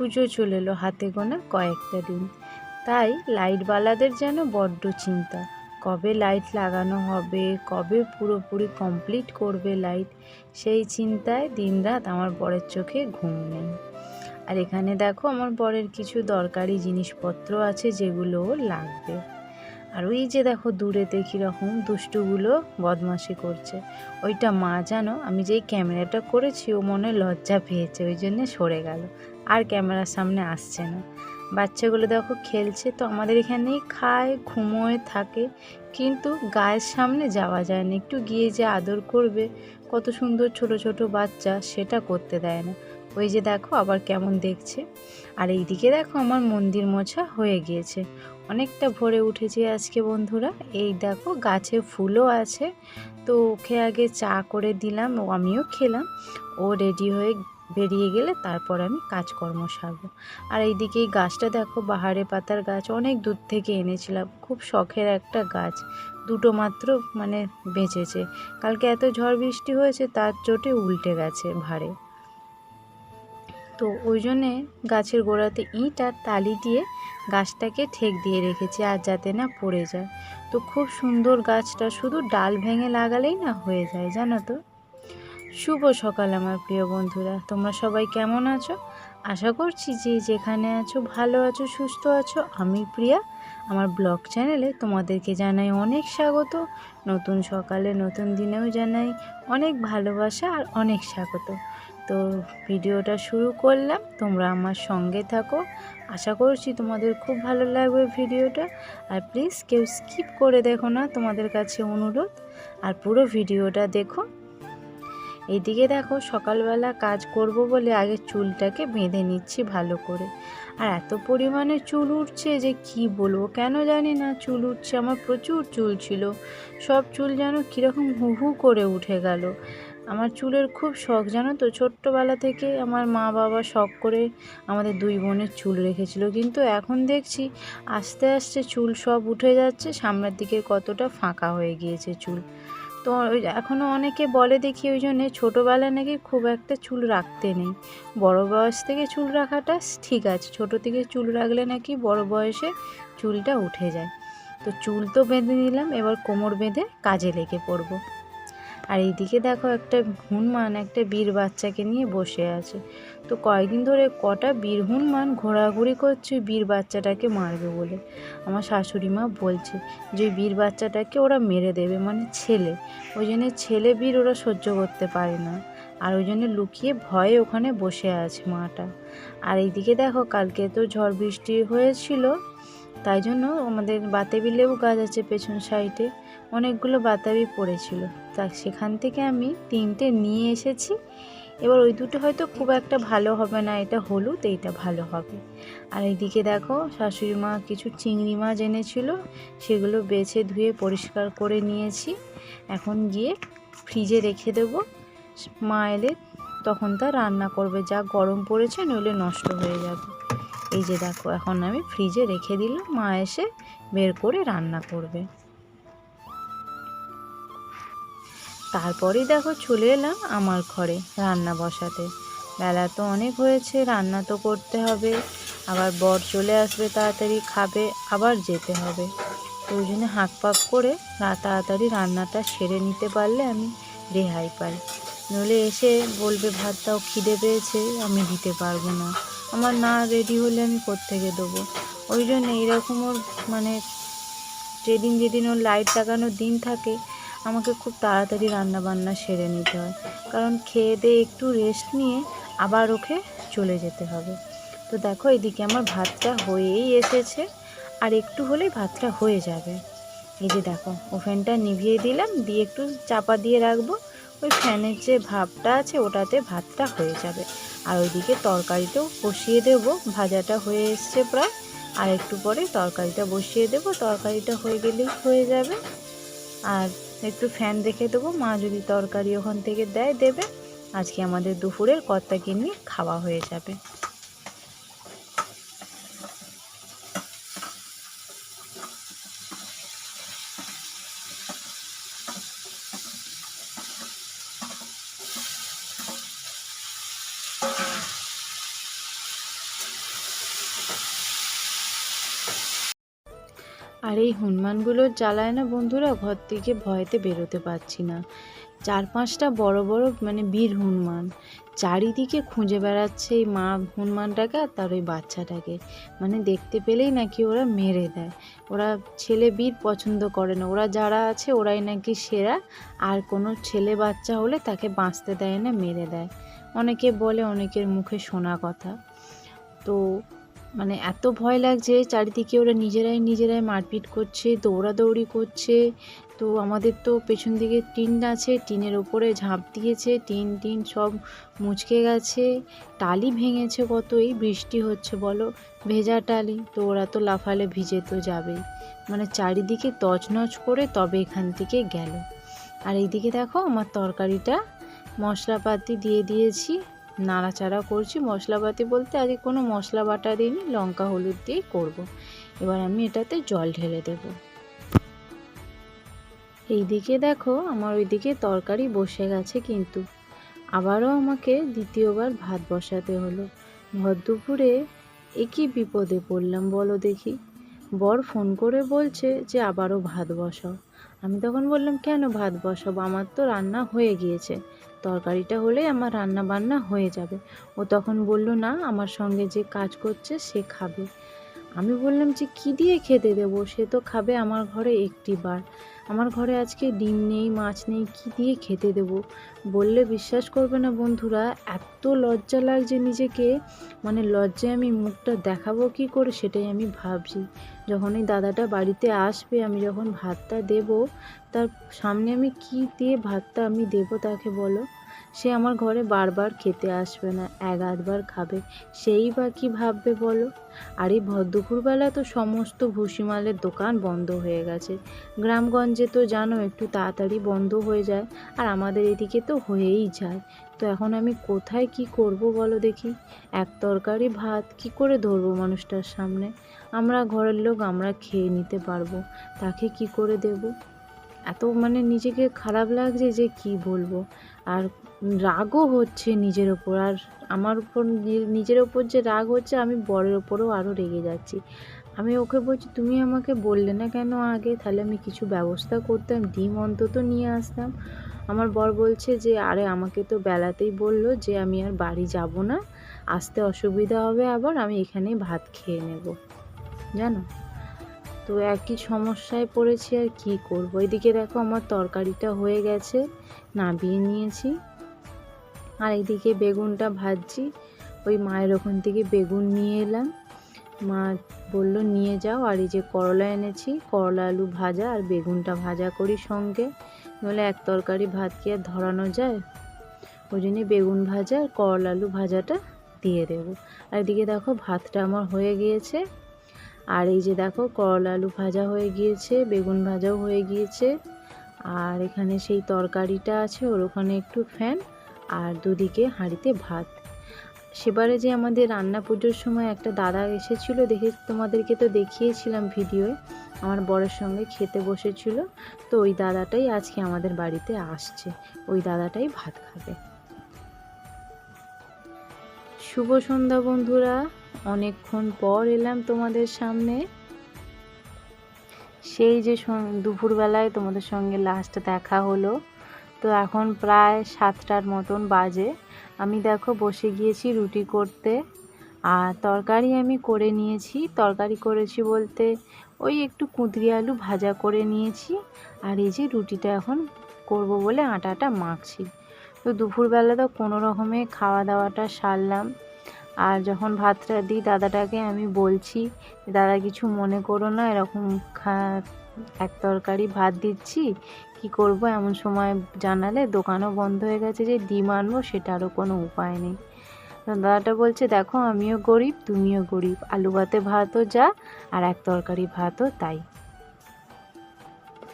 পুজো চলে এলো হাতে গোনা কয়েকটা দিন। তাই লাইটওয়ালাদের যেন বড্ড চিন্তা। কবে লাইট লাগানো হবে, কবে পুরোপুরি কমপ্লিট করবে লাইট, সেই চিন্তায় দিনরাত আমার বরের চোখে ঘুম নেই। আর এখানে দেখো আমার বরের কিছু দরকারি জিনিসপত্র আছে যেগুলো লাগবে। আর ওই যে দেখো দূরেতে কীরকম দুষ্টুগুলো বদমাশি করছে। ওইটা মা জানো, আমি যেই ক্যামেরাটা করেছি ও মনে লজ্জা পেয়েছে, ওই জন্যে সরে গেল। আর ক্যামেরার সামনে আসছে না। বাচ্চাগুলো দেখো খেলছে, তো আমাদের এখানেই খায়, ঘুমোয়, থাকে। কিন্তু গায়ের সামনে যাওয়া যায় না। একটু গিয়ে যে আদর করবে, কত সুন্দর ছোট ছোট বাচ্চা, সেটা করতে দেয় না। ওই যে দেখো আবার কেমন দেখছে। আর এইদিকে দেখো আমার মন্দির মোছা হয়ে গিয়েছে। অনেকটা ভরে উঠেছে আজকে বন্ধুরা। এই দেখো গাছে ফুলও আছে। তো ওকে আগে চা করে দিলাম, ও আমিও খেলাম। ও রেডি হয়ে বেরিয়ে গেলে তারপর আমি কাজকর্ম সারবো। আর এইদিকে এই গাছটা দেখো, বাহারে পাতার গাছ, অনেক দূর থেকে এনেছিলাম। খুব শখের একটা গাছ, দুটো মাত্র মানে বেঁচেছে। কালকে এত ঝড় বৃষ্টি হয়েছে, তার চোটে উল্টে গেছে ভারে তো ওই জন্যে গাছের গোড়াতে ইঁট আর তালি দিয়ে গাছটাকে ঠেক দিয়ে রেখেছি, আর যাতে না পড়ে যায়। তো খুব সুন্দর গাছটা, শুধু ডাল ভেঙে লাগালেই না হয়ে যায়, জানো তো? শুভ সকাল আমার প্রিয় বন্ধুরা। তোমরা সবাই কেমন আছো? আশা করছি যে যেখানে আছো, ভালো আছো, সুস্থ আছো, আমি প্রিয়া। আমার ব্লগ চ্যানেলে তোমাদেরকে জানাই অনেক স্বাগত। নতুন সকালে, নতুন দিনেও জানাই অনেক ভালোবাসা আর অনেক স্বাগত। তো ভিডিওটা শুরু করলাম, তোমরা আমার সঙ্গে থাকো। আশা করছি তোমাদের খুব ভালো লাগবে ভিডিওটা। আর প্লিজ কেউ স্কিপ করে দেখো না, তোমাদের কাছে অনুরোধ। আর পুরো ভিডিওটা দেখো। এইদিকে দেখো সকালবেলা কাজ করব বলে আগে চুলটাকে বেঁধে নিচ্ছি ভালো করে। আর এত পরিমাণে চুল উঠছে যে কি বলব? কেন জানি না চুল উঠছে, আমার প্রচুর চুল ছিল। সব চুল যেন কীরকম হু হু করে উঠে গেল। আমার চুলের খুব শখ, জানো তো? ছোট্টবেলা থেকে আমার মা বাবা শখ করে আমাদের দুই বোনের চুল রেখেছিল। কিন্তু এখন দেখছি আস্তে আস্তে চুল সব উঠে যাচ্ছে, সামনের দিকে কতটা ফাঁকা হয়ে গিয়েছে চুল। তো এখনও অনেকে বলে দেখি ওই জন্যে ছোটোবেলায় নাকি খুব একটা চুল রাখতে নেই। বড় বয়স থেকে চুল রাখাটা ঠিক আছে। ছোট থেকে চুল রাখলে নাকি বড় বয়সে চুলটা উঠে যায়। তো চুল তো বেঁধে নিলাম, এবার কোমর বেঁধে কাজে লেগে পড়ব। আর এইদিকে দেখো একটা হনুমান, একটা বীর বাচ্চাকে নিয়ে বসে আছে। তো কয়েকদিন ধরে কটা বীর হনুমান ঘোরাঘুরি করছে বীর বাচ্চাটাকে মারবে বলে। আমার শাশুড়ি মা বলছে যে বীর বাচ্চাটাকে ওরা মেরে দেবে মানে ছেলে। ওই জন্য ছেলে বীর ওরা সহ্য করতে পারে না। আর ওই জন্য লুকিয়ে ভয়ে ওখানে বসে আছে মাটা। আর এইদিকে দেখো কালকে তো ঝড় বৃষ্টি হয়েছিল, তাই জন্য আমাদের বাতাবি লেবু গাছ আছে পেছন সাইডে, অনেকগুলো বাতাবি পড়েছিল। তা সেখান থেকে আমি তিনটে নিয়ে এসেছি। এবার ওই দুটো হয়তো খুব একটা ভালো হবে না, এটা হলুদ, এইটা ভালো হবে। আর এইদিকে দেখো, শাশুড়ি মা কিছু চিংড়ি মাছ এনেছিল, সেগুলো বেছে ধুয়ে পরিষ্কার করে নিয়েছি। এখন গিয়ে ফ্রিজে রেখে দেবো। মা এলে তখন তা রান্না করবে, যা গরম পড়েছে নইলে নষ্ট হয়ে যাবে। এই যে দেখো, এখন আমি ফ্রিজে রেখে দিলাম, মা এসে বের করে রান্না করবে। তারপরেই দেখো চলে এলাম আমার ঘরে রান্না বসাতে। বেলা তো অনেক হয়েছে, রান্না তো করতে হবে। আবার বর চলে আসবে তাড়াতাড়ি খাবে, আবার যেতে হবে। ওই জন্য হাঁক পাক করে তাড়াতাড়ি রান্নাটা সেরে নিতে পারলে আমি রেহাই পাই। নইলে এসে বলবে ভাত দাও খিদে পেয়েছে, আমি দিতে পারব না। আমার না রেডি হলে আমি কোত্থেকে দেবো? ওই জন্য এইরকম ওর মানে যেদিন যেদিন ওর লাইট লাগানোর দিন থাকে আমাকে খুব তাড়াতাড়ি রান্না বান্না সেরে নিতে হয়। কারণ খেয়ে দিয়ে একটু রেস্ট নিয়ে আবার ওকে চলে যেতে হবে। তো দেখো এদিকে আমার ভাতটা হয়েই এসেছে। আর একটু হলেই ভাতটা হয়ে যাবে। এই যে দেখো, ওভেনটা নিভিয়ে দিলাম, দিয়ে একটু চাপা দিয়ে রাখব। ওই ফ্যানের যে ভাবটা আছে, ওটাতে ভাতটা হয়ে যাবে। আর ওইদিকে তরকারিটাও বসিয়ে দেব। ভাজাটা হয়ে এসছে প্রায়। আর একটু পরে তরকারিটা বসিয়ে দেব। তরকারিটা হয়ে গেলেই হয়ে যাবে। আর একটু ফ্যান রেখে দেবো। মা যদি তরকারি ওখান থেকে দেয়, দেবে। আজকে আমাদের দুপুরের কর্তা কিনে খাওয়া হয়ে যাবে। আর এই হনুমানগুলোর জ্বালায় না বন্ধুরা? ঘর থেকে ভয়তে বেরোতে পারছি না। চার পাঁচটা বড় বড় মানে বীর হনুমান। চারিদিকে খুঁজে বেড়াচ্ছে এই মা হনুমানটাকে আর তার ওই বাচ্চাটাকে। মানে দেখতে পেলেই নাকি ওরা মেরে দেয়। ওরা ছেলে বীর পছন্দ করে না। ওরা যারা আছে ওরাই নাকি সেরা। আর কোনো ছেলে বাচ্চা হলে তাকে বাঁচতে দেয় না, মেরে দেয়। অনেকে বলে, অনেকের মুখে শোনা কথা। তো মানে এত ভয় লাগছে, চারিদিকে ওরা নিজেরাই নিজেরাই মারপিট করছে, দৌড়াদৌড়ি করছে। তো আমাদের তো পেছন দিকে টিন আছে, টিনের ওপরে ঝাঁপ দিয়েছে, টিন টিন সব মুচকে গেছে। টালি ভেঙেছে কত, এই বৃষ্টি হচ্ছে বলো। ভেজা টালি, তো ওরা তো লাফালে ভিজে তো যাবেই মানে চারিদিকে তছনছ করে তবে এখান থেকে গেল। আর এইদিকে দেখো আমার তরকারিটা, মশলাপাতি দিয়ে দিয়েছি। নাড়াচাড়া করছি। মশলাপাতি বলতে আজকে কোনো মশলা বাটা দিইনি, লঙ্কা, হলুদ দিয়েই করব। এবার আমি এটাতে জল ঢেলে দেব। এইদিকে দেখো আমার ওইদিকে তরকারি বসে গেছে কিন্তু। আবারও আমাকে দ্বিতীয়বার ভাত বসাতে হলো। ভর দুপুরে একই বিপদে পড়লাম বলো দেখি। বর ফোন করে বলছে যে আবারও ভাত বসাও। আমি তখন বললাম, কেন ভাত বসাবো? আমার তো রান্না হয়ে গিয়েছে। তরকারিটা হলেই আমার রান্না বান্না হয়ে যাবে। ও তখন বলল, না, আমার সঙ্গে যে কাজ করছে সে খাবে। আমি বললাম, যে কী দিয়ে খেতে দেবো? সে তো খাবে আমার ঘরে একটি বার। আমার ঘরে আজকে ডিম নেই, মাছ নেই, কী দিয়ে খেতে দেবো? বললে, বিশ্বাস করবে না বন্ধুরা, এত লজ্জা লাগছে নিজেকে। মানে লজ্জায় আমি মুখটা দেখাবো কি করে সেটাই আমি ভাবছি। যখন এই দাদাটা বাড়িতে আসবে, আমি যখন ভাতটা দেব তার সামনে আমি কি দিয়ে ভাতটা আমি দেবো তাকে বলো। সে আমার ঘরে বারবার খেতে আসবে না, এক আধবার খাবে, সেই বা কী ভাববে বলো? আর এই ভর তো সমস্ত ভুসিমালের দোকান বন্ধ হয়ে গেছে। গ্রামগঞ্জে তো জানো একটু তাড়াতাড়ি বন্ধ হয়ে যায়, আর আমাদের এদিকে তো হয়েই যায়। তো এখন আমি কোথায় কি করব বলো দেখি। এক তরকারি ভাত কি করে ধরবো মানুষটার সামনে? আমরা ঘরের লোক, আমরা খেয়ে নিতে পারব, তাকে কি করে দেব? এত মানে নিজেকে খারাপ লাগছে যে কি বলব? আর রাগও হচ্ছে নিজের ওপর। আর আমার উপর নিজের ওপর যে রাগ হচ্ছে, আমি বরের ওপরেও আরও রেগে যাচ্ছি। আমি ওকে বলছি, তুমি আমাকে বললে না কেন আগে? তাহলে আমি কিছু ব্যবস্থা করতাম, ডিম অন্তত নিয়ে আসতাম। আমার বর বলছে যে, আরে, আমাকে তো বেলাতেই বলল যে, আমি আর বাড়ি যাব না। আসতে অসুবিধা হবে আবার, আমি এখানেই ভাত খেয়ে নেব। জানো? তো একই সমস্যায় পড়েছি আর কি করব? এদিকে দেখো আমার তরকারিটা হয়ে গেছে, নাবিয়ে নিয়েছি। আর এদিকে বেগুনটা ভাজছি, ওই মায়ের ওখান থেকে বেগুন নিয়ে এলাম। মা বলল, নিয়ে যাও। আর এই যে করলা এনেছি, করলা, আলু ভাজা আর বেগুনটা ভাজা করি সঙ্গে। নইলে এক তরকারি ভাত কি আর ধরানো যায়? ওই জন্যে বেগুন ভাজা আর করলা, আলু ভাজাটা দিয়ে দেবো। আর এদিকে দেখো ভাতটা আমার হয়ে গিয়েছে। আর এই যে দেখো, করলা আলু ভাজা হয়ে গিয়েছে, বেগুন ভাজাও হয়ে গিয়েছে। আর এখানে সেই তরকারিটা আছে, ওর ওখানে একটু ফ্যান আর দুদিকে হাঁড়িতে ভাত। সেবারে যে আমাদের রান্না পুজোর সময় একটা দাদা এসেছিল, দেখে তোমাদেরকে তো দেখিয়েছিলাম ভিডিওয়ে আমার বরের সঙ্গে খেতে বসেছিল। তো ওই দাদাটাই আজকে আমাদের বাড়িতে আসছে, ওই দাদাটাই ভাত খাবে। শুভ সন্ধ্যা বন্ধুরা। অনেকক্ষণ পর এলাম তোমাদের সামনে। সেই যে দুপুরবেলায় তোমাদের সঙ্গে লাস্ট দেখা হলো। তো এখন প্রায় সাতটার মতন বাজে। আমি দেখো বসে গিয়েছি রুটি করতে। আর তরকারি আমি করে নিয়েছি। তরকারি করেছি বলতে ওই একটু কুঁদরি আলু ভাজা করে নিয়েছি। আর এই যে রুটিটা এখন করব বলে আটাটা মাখছি। তো দুপুরবেলা তো কোনো রকমে খাওয়া দাওয়াটা সারলাম। আর যখন ভাতটা দিই দাদাটাকে আমি বলছি, দাদা কিছু মনে করো না, এরকম এক তরকারি ভাত দিচ্ছি, কি করব? এমন সময় জানালে, দোকানও বন্ধ হয়ে গেছে, যে ডিম আনব, সেটারও কোনো উপায় নেই। দাদাটা বলছে, দেখো, আমিও গরিব, তুমিও গরিব, আলু ভাতে ভাতও যা, আর এক তরকারি ভাতও তাই।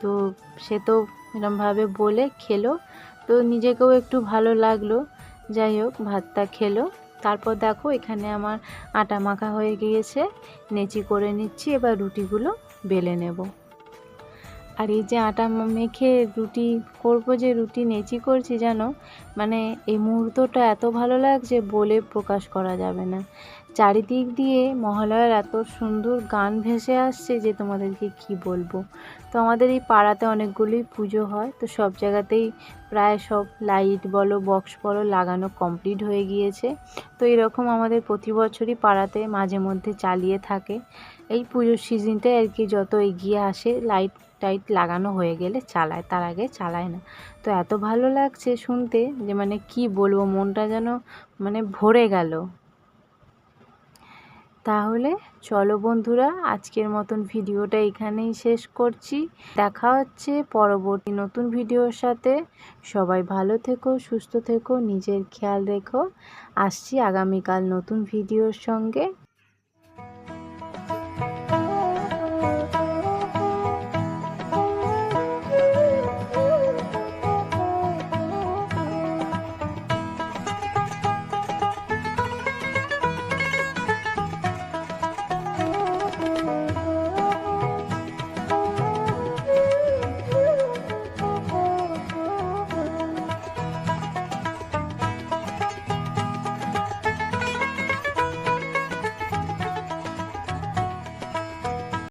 তো সে তো এরমভাবে বলে খেলো। তো নিজেকেও একটু ভালো লাগল। যাই হোক, ভাতটা খেলো। তারপর দেখো এখানে আমার আটা মাখা হয়ে গিয়েছে। নেচি করে নিচ্ছি, এবার রুটিগুলো বেলে নেব। আর এই যে আটা মেখে রুটি করব, যে রুটি নেচি করছি জানো? মানে এই মুহূর্তটা এত ভালো লাগছে বলে প্রকাশ করা যাবে না। চারিদিক দিয়ে মহালয়ার এত সুন্দর গান ভেসে আসছে যে তোমাদেরকে কি বলব? তো আমাদের এই পাড়াতে অনেকগুলোই পুজো হয়, তো সব জায়গাতেই প্রায় সব লাইট বলো, বক্স বলো লাগানো কমপ্লিট হয়ে গিয়েছে। তো এরকম আমাদের প্রতি বছরই পাড়াতে মাঝে মধ্যে চালিয়ে থাকে। এই পুজোর সিজনটাই আর কি যত এগিয়ে আসে, লাইট টাইট লাগানো হয়ে গেলে চালায়, তার আগে চালায় না। তো এত ভালো লাগছে শুনতে যে মানে কি বলব, মনটা যেন মানে ভরে গেল। তাহলে চলো বন্ধুরা, আজকের মতন ভিডিওটা এখানেই শেষ করছি। দেখা হচ্ছে পরবর্তী নতুন ভিডিওর সাথে। সবাই ভালো থেকো, সুস্থ থেকো, নিজের খেয়াল রেখো। আসছি আগামীকাল নতুন ভিডিওর সঙ্গে।